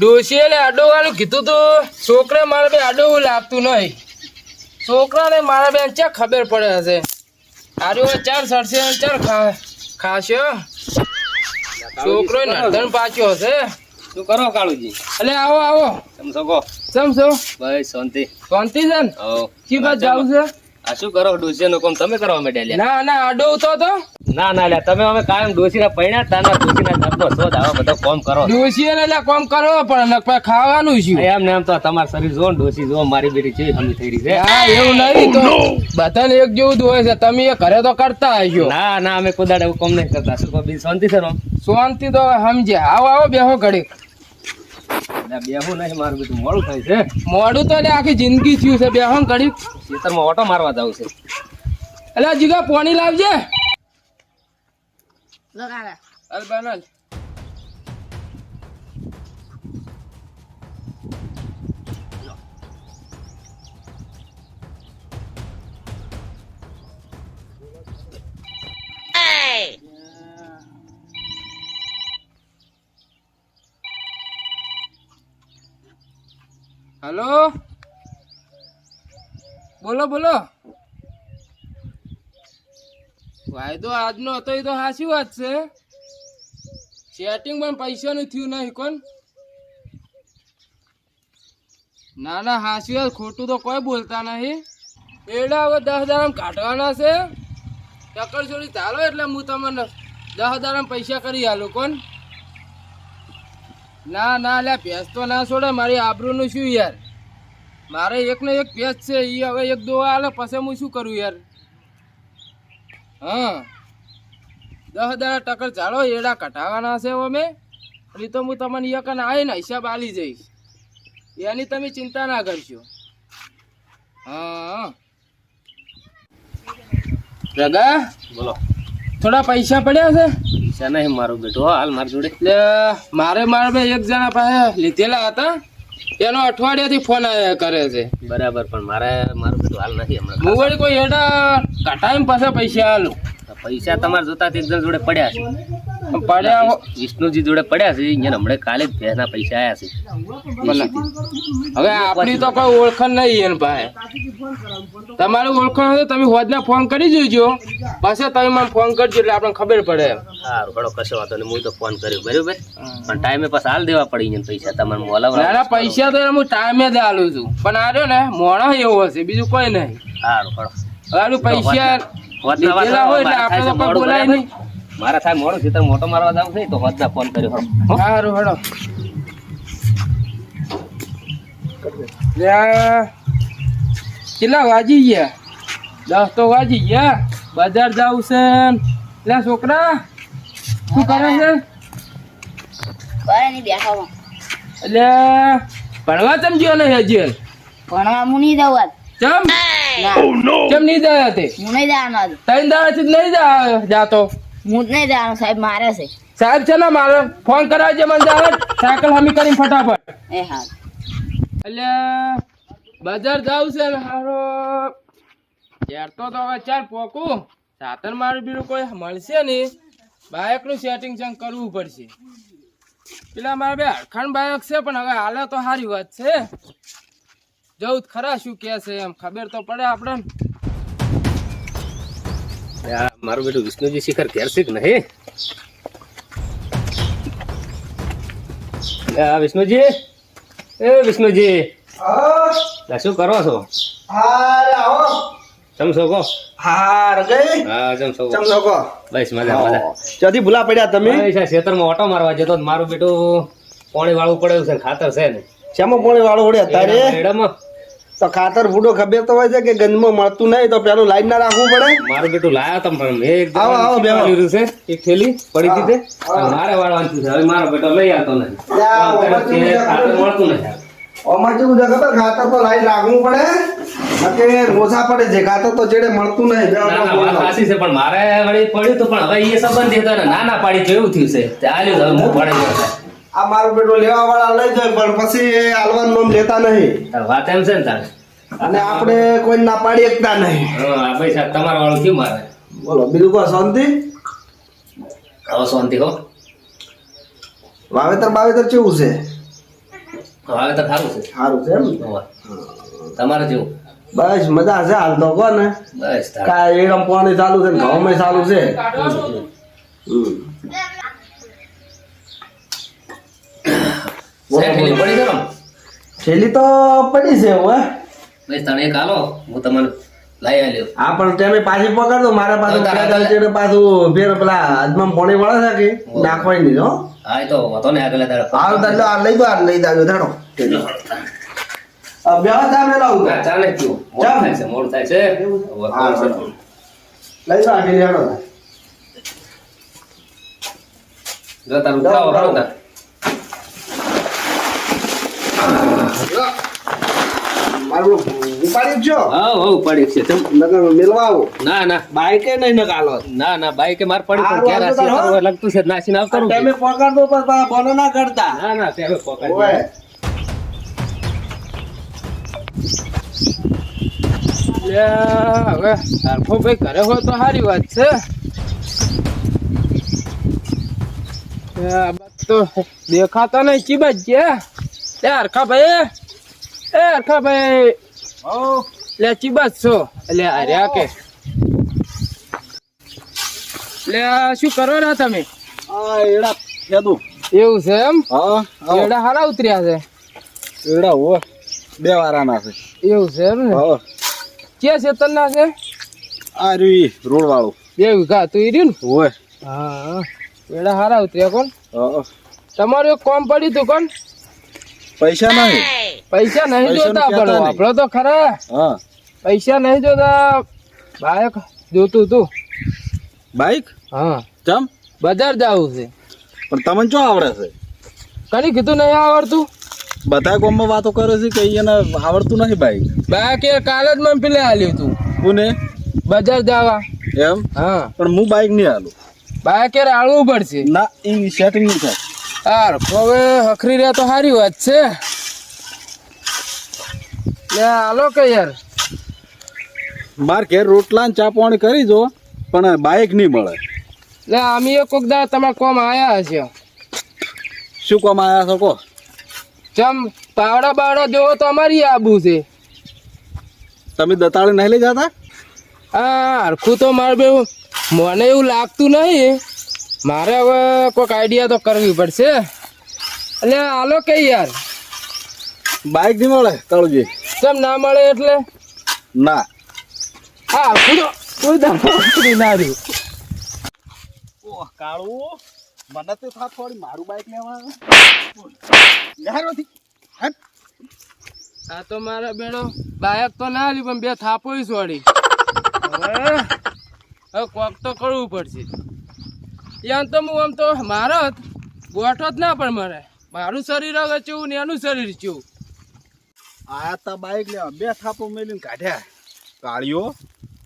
ડોશીએ આડો વાળું કીધું તું. છોકરે મારે બે આડો લાગતું નહીં. છોકરાને મારા બેન ચા ખબર પડે હશે. આડો ચાર સરસે ચાર ખા ખાશે છોકરો નર્ધન પાછો હશે. શું કરો કાળુજી? એટલે આવો આવો. સમજો શકો સમ ભાઈ શાંતિ. શાંતિ છે ને? કી બાદ જાવ છે? આ શું કરો ડોસી નું કામ? તમે કરવા માંડ્યા ના ના આડો ઉતો તો ના ના લ્યા તમે અમે કાયમ ડોસી ના પૈણા તાના ડોસી ના ઘરનો શોધ આવા બધો કોમ કરો. ડોશીએ ને એટલે કોમ કરવો પણ ને ખાવાનું છે એમ ને એમ તો તમાર શરીર જો ડોસી જો મારી બેટી છે હમી થઈ રહી છે. હા એવું નહીં તો બધાને એક જેવું જ હોય છે. તમે એ ઘરે તો કરતા આવ્યો ના ના અમે કોદાડ એવું કોમ નહીં કરતા. શું કહો શાંતિ છે શાંતિ તો સમજે આવો આવો બેહો ઘડી બેહું નહીં મારું બધું મોડું થાય છે. મોડું તો એટલે આખી જિંદગી થયું છે. બેહો ઘડી ખેતરમાં ઓટો મારવા જવું છે. એટલે જીગા પાણી લાવજે. લો કાકા અલ બનાલ હલો? બોલો બોલો. વાયદો આજનો હતો એ તો સાચી વાત છે. સેટિંગ પણ પૈસાનું થયું નહીં કોણ? ના ના હાસી વાત, ખોટું તો કોઈ બોલતા નહીં. એડા હવે દસ હજાર કાઢવાના છે. ટક્કર છોડી ચાલો એટલે હું તમને દસ હજાર પૈસા કરી આલું, કોણ? ના ના, લે, ભેંસ તો ના છોડે, મારી આબરૂનું શું યાર? મારે એક ને એક ભેંસ છે એ હવે એક દોવા આલે, પછી હું શું કરું યાર? હા. દસ હજાર ટકર ચાલો એડા કટાવવાના છે અમે. એ તો હું તમને અહીંયા કને આવીને હિસાબ આલી જઈશ એની તમે ચિંતા ના કરશો. હા. રગા બોલો. થોડા પૈસા પડ્યા છે? પૈસા નહીં મારો બેટો. હાલ મારી જોડે. એટલે મારે મારા બે એક જણા પાસે લીધેલા હતા. એનો અઠવાડિયાથી ફોન આયા કરે છે. બરાબર પણ મારે મારું બધું હાલ નથી હમણાં હું વળી કોઈ હેડા કટાઈમ પાસે પૈસા આલું. પૈસા તમારે જોતા એક જણ જોડે પડ્યા છે. પડ્યા વિષ્ણુજી જોડે પડ્યા છે અહીંયા હમણાં કાલે જ ભેંસના પૈસા આયા છે. હવે આપણી તો કોઈ ઓળખાણ નહીં એને ભાઈ. તમારું ઓળખાણ હોય તમે હોજના ફોન કરી જોજો. પાછા તમે મને ફોન કરજો એટલે આપણને ખબર પડે. સારું ઘણો કશો વાંધો નહીં હું તો ફોન કર્યો બરાબર? પણ ટાઈમે પાછા હાલ દેવા પડી ને પૈસા તમારે મોલાવ ના ના પૈસા તો હું ટાઈમે જ હાલું છું. પણ આ રહ્યો ને મોણો એવો હશે બીજું કોઈ નહીં. સારું ઘણો સારું પૈસા હોય એટલે આપણે તો કોઈ બોલાય નહીં. મારા થાય મોડું છે મોટો મારવા જાવ છે તો હોદના ફોન કર્યો સારું હેડો. કેટલા વાજી ગયા? દસ તો વાજી ગયા. બજાર જાવું છે. એટલે છોકરા શું કરે છે. એટલે ભણવા ચમ ગયો ને હજી? ભણવા હું નહીં જવું ચમ? ના. ચમ નહીં જાય તે? હું નહીં જવાનો તૈન દાડા દાડાથી નહીં જાતો? હું જ નહીં જવાનો સાહેબ મારે છે. સાહેબ છે ને મારે? ફોન કરાવજે મને જાવે સાયકલ હમી કરીને ફટાફટ. એ હા. એટલે બજાર જાવ છે ને હારો. યાર તો તો હવે ચાલ પોકું. સાધન મારું બીજું કોઈ મળશે નહીં. બાઇકનું સેટિંગ ચેક કરવું પડશે. પેલા મારા બે હરખાણ બાયક છે પણ હવે હાલે તો સારી વાત છે. જવું ખરા શું કે છે એમ. ખબર તો પડે આપણને આ મારું બેટું વિષ્ણુજી શિખર ઘેર છે કે નહીં? વિષ્ણુજી. એ વિષ્ણુજી. શું કરો છો? ચમ છો હાર ગઈ? છો ચમ લોકો બસ મજા મજા. ભૂલા પડ્યા તમે? ખેતરમાં ઓટો મારવા જતો મારું બેટું પોણી વાળું પડે છે ખાતર છે ને. શ્યામાં પોણી વાળું પડ્યા મેડમ તો ખાતર ભૂડો ખબર તો હોય છે કે ગંજમાં મળતું નહીં તો પેલું લાઈન ના રાખવું પડે. મારું બેટું લાયા તમ પણ એક આવો, આવો, બે છે એક થેલી પડી તે. મારે વાળવાનું છે હવે મારો બેટો લઈ આવતો નથી. ખાતર મળતું નથી. કેવું ખાતર તો લાઈન રાખવું પડે. કે ઓછા પડે છે. ખાતર તો ચેડે મળતું નહીં. ના ના છે પણ મારે વળી પડ્યું તો પણ હવે એ સંબંધ હતો ને ના પાડી તો થયું છે. હવે હું પડે છે. આ મારો બેટો લેવા વાળા લઈ જાય પણ પછી હાલવાનું નામ લેતા નહીં. વાત એમ છે ને તારે? અને આપણે કોઈ ના પાડી શકતા નહીં. હા આ પૈસા તમારા વાળું કેમ મારે બોલો બીજું કહો શાંતિ? હવે શાંતિ કહો વાવેતર બાવેતર કેવું છે? વાવેતર સારું છે. સારું છે એમ. તમારે જેવું? બસ મજા છે હાલ તો કહો ને. બસ કાંઈ કા એરમ પાણી ચાલુ છે ને ઘઉં ચાલુ છે. હમ. છે ઠેલી પડી છે થેલી તો પડી છે હવે બસ તને એક હાલો હું તમને લાવી આલ્યો. હા પણ તમે પાછી પકડજો મારા તો ને પાછું ફેર પેલા હાથમાં પાણી મળે છે કે. નાખવાય નહીં હો? હા તો હતો ને આગળ હાલ તાર આ લઈ દો આ લઈ દાજો ધાડો વ્યવસ્થા મેં લાવું. ના, ચાલે કયું મોડું થાય છે મોડું થાય છે. હા? હા. લઈ દો આ હેડો જો તારું ઉતરાવો ખરો તાર. મારું ઉપાડી જ હા હા ઉપાડી છે. તમ નગર મેલવા આવો ના ના. બાઈકે નહીં નકાલો ના ના બાઈકે માર પડી પણ હારું, રાસી. કરવું લાગતું છે નાસી ના કરું તમે છું. પકડતો પણ બોલો ના કરતા. ના ના તમે ઓય. હવે હરખો ભાઈ ઘરે હોય તો સારી વાત છે. તો દેખાતા નહીં ચીબજ લે હરખા ભાઈ. એ અરખા ભાઈ લે ચીબસ છો. એટલે હર્યા કે? લે શું કરો રહ્યા તમે? આ એડા ખેદું એવું છે એમ? હા એડા હારા ઉતર્યા છે. એડા હો બે વારાના છે. એવું છે એમ ને? હા. છે તલના છે? આ રીવી રોડ વાળું એવું કા તું ઈ રહ્યું હોય ને હા એડા હારા ઉતર્યા કોણ? હા તમારું એક કોમ પડ્યું તું કોણ? પૈસા નહીં. પૈસા નહીં જોતા પણ. વાપરો તો ખરા. હા. પૈસા નહીં જોતા બાઈક જોતું તું. બાઈક? હા. ચમ? બજાર જવું છે. પણ તમને શું આવડે છે? કઈ કીધું નહીં આવડતું? બધા ગામમાં વાતો કરે છે કે એને આવડતું નહીં બાઈક. બાઈક એ કાલે જ મને પેલે આલ્યું તું. કોને? બજાર જવા. એમ? હા. પણ હું બાઈક નહીં હાલું બાઈક એ રાળવું પડશે. ના એ સેટિંગ નહીં થાય યાર હવે હખરી રહ્યા તો સારી વાત છે. લે હાલો કે યાર. માર ઘેર રોટલા ને ચા પાણી કરી જો પણ બાઈક નહીં મળે. લે અમે એ કોક દા તમારા કોમ આયા હશે. શું કોમ આયા છો કહો. ચમ પાવડા બાવડા જોવો તો અમારી આબુ છે. તમે દતાળી નહીં લઈ જતા? હા હરખું તો મારે બે મને એવું લાગતું નહીં. મારે હવે કોઈક આઈડિયા તો કરવી પડશે. એટલે હાલો કે યાર. બાઈક નહીં મળે કાળુજી કેમ ના મળે એટલે? ના. હા તો કોઈ દાખલ ના રહ્યું. ઓહ કાળું. મને તો થા થોડી મારું બાઈક લેવાનું યારોથી હટ. આ તો મારા બેડો બાયક તો ના લી પણ બે થાપોય છોડી. હવે કોક તો કરવું પડશે. યાર તો હું આમ તો મારો જ. ગોઠો જ ના પણ મારે. મારું શરીર હવે ચેવું ને એનું શરીર ચેવું. આયા તા બાઈક લેવા બે થાપો મેલીને કાઢ્યા. કાળીઓ,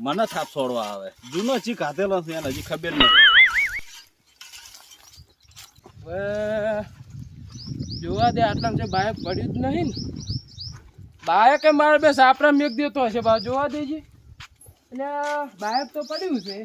મને થાપ છોડવા આવે. જૂનો જી કાઢેલો છે, એને હજી ખબર નથી. જોવા દે આટલા છે બાઈક પડ્યું જ નહીં ને. બાયક મારે બે સાપરા મેક દેતો હશે બા, જોવા દેજે. એટલે બાયક તો પડ્યું છે.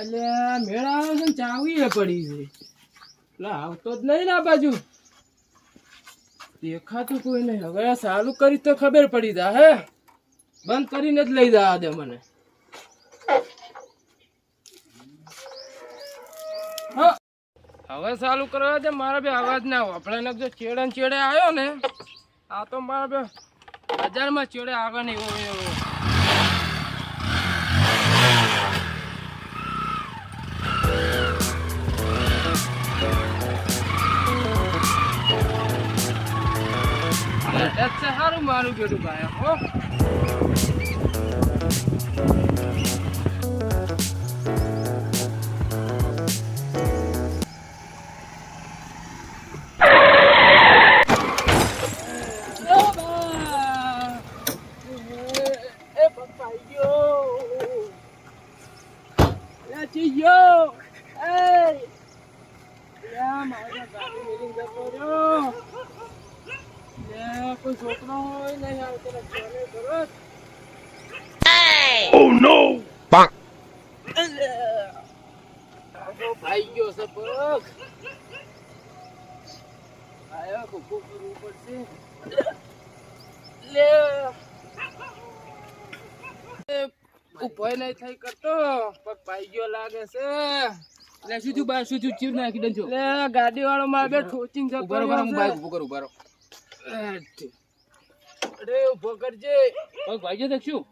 એટલે મેળા આવે છે ને ચાવી પડી છે. એટલે આવતો જ નહીં ને આ બાજુ. દેખાતું કોઈ નહીં. હવે આ ચાલુ કરી તો ખબર પડી જા, હે? બંધ કરીને જ લઈ જા દે મને. હવે ચાલુ કરવા દે, મારા બે અવાજ ના વાપરે ને જો ચેડે ચેડે આવ્યો ને, આ તો મારા બે બજારમાં ચેડે આગળ નહીં હોય સારું મારું બેટું ભાઈ હો એ પપ્પાઈ ગયો લાચી ગયો કોઈ છોકરો હોય નહીં આવતો ને ચાલે ઓ નો ભાઈ ગયો છે પગ. ઊભું કરવું પડશે. લે. એ નહીં થઈ કરતો પગ ભાઈ ગયો લાગે છે. એટલે શું થયું બા શું થયું ચીર ના એક્સિડન્ટ લે ગાડી વાળો મારે બે ઠોચીને જતો ઊભા રહો, ઊભા રહો, હું બાઈક ઊભો કરું. અરે કરજે. પગ ભાઈ જશે શું?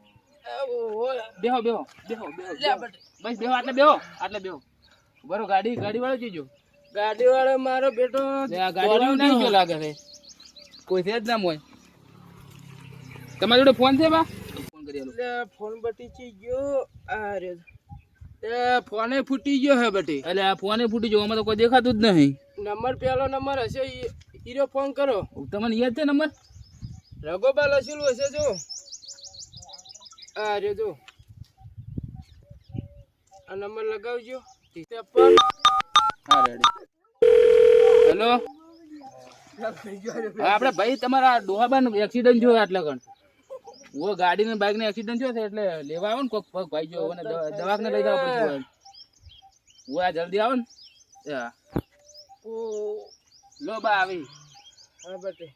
એ ઓય. બેહો બેહો બેહો બેહો લે બેહો. બટ. બસ બેહો આટલે બેહો આટલે બેહો. ગાડી ગાડી વાળો જઈજો ગાડી વાળો મારો બેટો ગાડી વાળો નહીં ગયો લાગે છે? કોઈ છે જ ના મોય. તમારી જોડે ફોન છે બા? ફોન કરી આલો. ફોન બટી ચી ગયો. આ રે એ ફોને ફૂટી ગયો હે બટી. એટલે આ ફોને ફૂટી ગયો આમાં તો કોઈ દેખાતું જ નહીં. નંબર પેલો નંબર હશે ઈ- ઈરો ફોન કરો. તમને યાદ છે નંબર? રઘોબા લખેલું હશે જો. આ રે જો આ નંબર લગાવજો. ત્રેપન હા રેડી હેલો? આપડે આપણે ભાઈ તમારા ડોહાબાન એક્સિડન્ટ જોયો આટલા કણ ઓ ગાડી ને બાઇક ને એક્સિડન્ટ થયો છે એટલે લેવા આવો ને કોક પગ ભાઈ જો અને દવા- દવાખાને લઈ જવા પડશે ઓય. ઓય આ જલ્દી આવો ને. હા. ઓ લો બા આવી હા બટી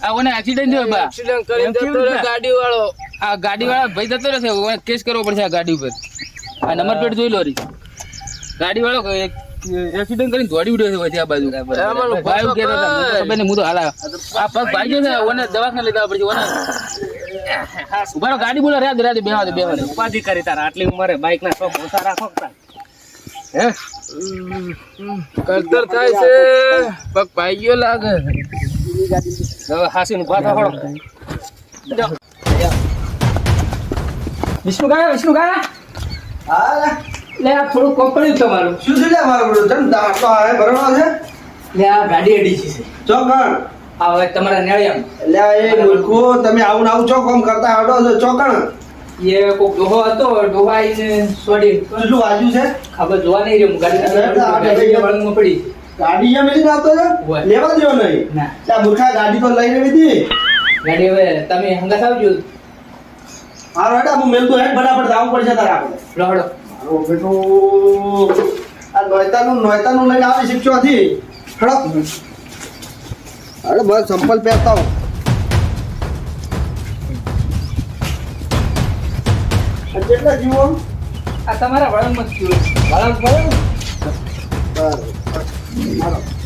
આ ઓને એક્સિડન્ટ થયો બા એક્સિડન્ટ કરી જતો કેવું છે? ગાડી વાળો આ ગાડી વાળા ભાઈ જતો રહેશે ઓને કેસ કરવો પડશે આ ગાડી ઉપર આ નંબર પ્લેટ જોઈ લો રી ગાડી વાળો એક્સિડન્ટ કરીને દોડી ઉડ્યો છે આ બાજુ ભાઈ મને તો હું તો હાલા આ પગ ભાઈ ગયો છે ઓને દવાખાને લઈ પડશે ઓને ઊભા ગાડી બોલો રાત રાત બે દે બેહવા દે. ઉપાધિ કરી તાર આટલી ઉંમરે બાઈક ના શોખ ઓછા રાખો હે? કલ્તર થાય છે પગ પાઈ ગયો લાગે. હવે હાસીને પાછા પડો વિષ્ણુ ગાયા વિષ્ણુ ગાયા હા. લે આ થોડું કોમ પડ્યું તમારું. શું છે લે મારું બધું તને દાંત આવે ભરવાનો છે? લે આ ગાડી અડી છે. ચોકણ આ હવે તમારા નેળિયામ એટલે એ મૂર્ખો તમે આવું ને આવું છો કામ કરતા આવડો છો ચોકણ? એ કોક ડોહો હતો ડોહા ને સોડી. કેટલું વાજુ છે? ખબર જોવા નહીં રહ્યો ગાડી વળંગમાં પડી. ગાડી અહીંયા મેલીને આવતો છે? લેવા દેવો નહીં. આ મૂર્ખા ગાડી તો લઈને હતી ગાડી હવે તમે હંગાસ આવજો. મારો હેડા હું મેલતો હેડ બરાબર જવું પડશે તારે આપણે લહડો મારો બેટો. આ નોયતાનું નોયતાનું લઈને આવી શીખશો હતી હડો. અરે બસ સંપલ પહેરતા હો. કેટલા જીવો? આ તમારા વળંગમાં જ વળંગ વળંગ બરાબર.